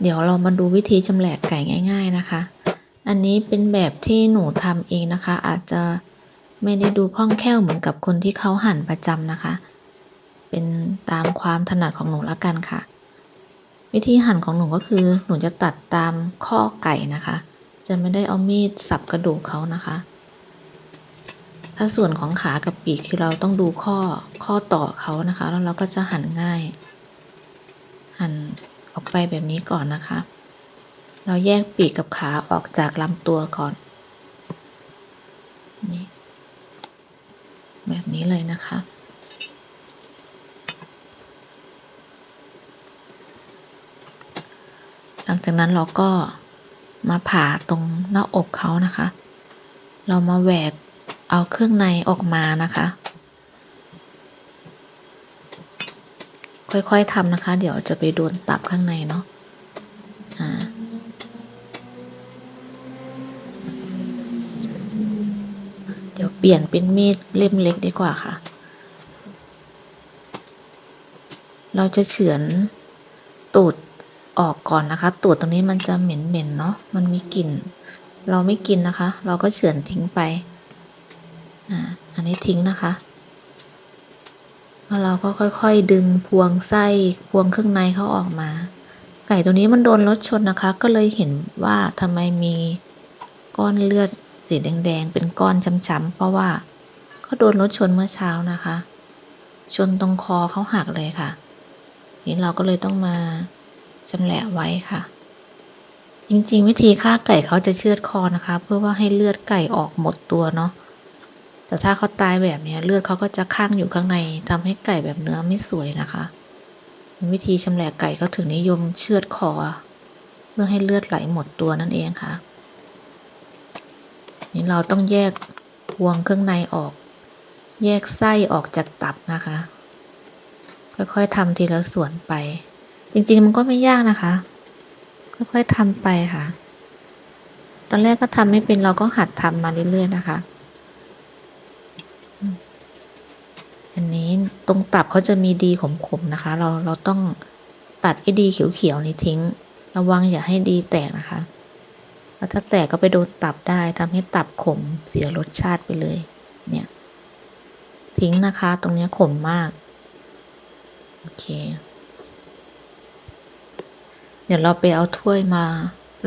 เดี๋ยวเรามาดูวิธีชำแหละไก่ง่าย ๆนะคะ อันนี้เป็นแบบที่หนูทำเองนะคะ อาจจะไม่ได้ดูคล่องแคล่วเหมือนกับคนที่เขาหั่นประจำนะคะ เป็นตามความถนัดของหนูละกันค่ะ วิธีหั่นของหนูก็คือหนูจะตัดตามข้อไก่นะคะ จะไม่ได้เอามีดสับกระดูกเขานะคะ ถ้าส่วนของขากับปีกคือเราต้องดูข้อข้อต่อเขานะคะ แล้วเราก็จะหั่นง่าย หั่น ออกไปแบบนี้ก่อนนะคะ เราแยกปีกกับขาออกจากลำตัวก่อน นี่ แบบนี้เลยนะคะหลังจากนั้นเราก็มาผ่าตรงหน้าอกเขานะคะ เรามาแหวกเอาเครื่องในออกมานะคะ ค่อยๆทำนะคะ เดี๋ยวจะไปโดนตับข้างในเนาะอ่าเดี๋ยวเปลี่ยนเป็นมีดเล่มเล็กดีกว่าค่ะ เราจะเฉือนตูดออกก่อนนะคะ ตูดตรงนี้มันจะเหม็นๆเนาะมันมีกลิ่น เราไม่กินนะคะ เราก็เฉือนทิ้งไปอ่าอันนี้ทิ้งนะคะ แล้วเราก็ค่อยๆ ดึงพวงไส้พวงเครื่องในเขาออกมา ไก่ตัวนี้มันโดนรถชนนะคะ ก็เลยเห็นว่าทำไมมีก้อนเลือดสีแดงๆ เป็นก้อนช้ำๆเพราะว่าเขาโดนรถชนเมื่อเช้านะคะ ชนตรงคอเขาหักเลยค่ะ นี่เราก็เลยต้องมาชำแหละไว้ค่ะ จริงๆ วิธีฆ่าไก่เขาจะเชือดคอนะคะ เพื่อว่าให้เลือดไก่ออกหมดตัวเนาะ แต่ถ้าเขาตายแบบนี้เลือดเขาก็จะข้างอยู่ข้างในทำให้ไก่แบบเนื้อไม่สวยนะคะ วิธีชำแหละไก่เขาถึงนิยมเชือดคอเพื่อให้เลือดไหลหมดตัวนั่นเองค่ะ นี่เราต้องแยกพวงเครื่องในออก แยกไส้ออกจากตับนะคะ ค่อยๆทำทีละส่วนไป จริงๆมันก็ไม่ยากนะคะ ค่อยๆทำไปค่ะ ตอนแรกก็ทำไม่เป็นเราก็หัดทำมาเรื่อยๆนะคะ อันนี้ตรงตับเขาจะมีดีขมๆนะคะ เราเราต้องตัดไอ้ดีเขียวๆนี้ทิ้ง ระวังอย่าให้ดีแตกนะคะแล้วถ้าแตกก็ไปโดนตับได้ทำให้ตับขมเสียรสชาติไปเลย เนี่ย ทิ้งนะคะ ตรงนี้ขมมาก โอเค เดี๋ยวเราไปเอาถ้วยมา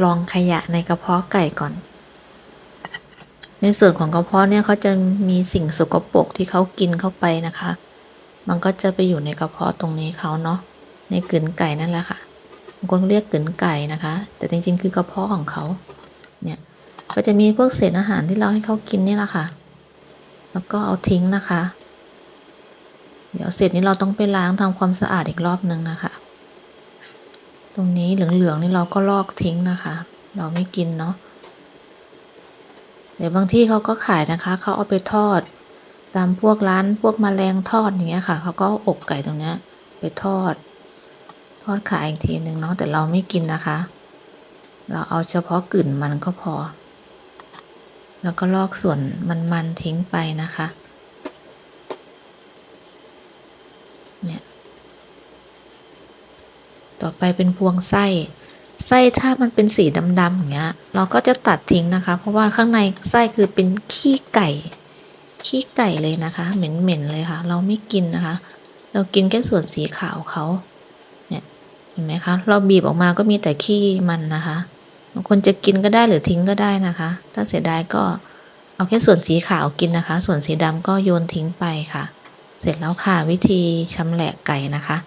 ลองขยะในกระเพาะไก่ก่อน ในส่วนของกระเพาะเนี่ยเขาจะมีสิ่งสกปรกที่เขากินเข้าไปนะคะ มันก็จะไปอยู่ในกระเพาะตรงนี้เขาเนาะ ในกลืนไก่นั่นแหละค่ะ บางคนเรียกกลืนไก่นะคะ แต่จริงๆ คือกระเพาะของเขา เนี่ย ก็จะมีพวกเศษอาหารที่เราให้เขากินนี่แหละค่ะ แล้วก็เอาทิ้งนะคะ เดี๋ยวเสร็จนี้เราต้องไปล้างทำความสะอาดอีกรอบนึงนะคะ ตรงนี้เหลืองๆนี่เราก็ลอกทิ้งนะคะ เราไม่กินเนาะ ดี๋ยวบางที่เขาก็ขายนะคะเขาเอาไปทอด ตามพวกร้านพวกมแมลงทอดอย่างเงี้ยค่ะเขาก็อกไก่ตรงเนี้ยไปทอด ทอดขายอีกทีหนึ่งเนาะแต่เราไม่กินนะคะ เราเอาเฉพาะกลิ่นมันก็พอ แล้วก็ลอกส่วนมันๆทิ้งไปนะคะเนี่ยต่อไปเป็นพวงไส้ ไส้ถ้ามันเป็นสีดำๆอย่างเงี้ย เราก็จะตัดทิ้งนะคะ เพราะว่าข้างในไส้คือเป็นขี้ไก่ ขี้ไก่เลยนะคะ เหม็นๆเลยค่ะ เราไม่กินนะคะ เรากินแค่ส่วนสีขาวเขาเนี่ยเห็นไหมคะ เราบีบออกมาก็มีแต่ขี้มันนะคะบางคนจะกินก็ได้หรือทิ้งก็ได้นะคะ ถ้าเสียดายก็เอาแค่ส่วนสีขาวกินนะคะ ส่วนสีดำก็โยนทิ้งไปค่ะ เสร็จแล้วค่ะวิธีชำแหละไก่นะคะ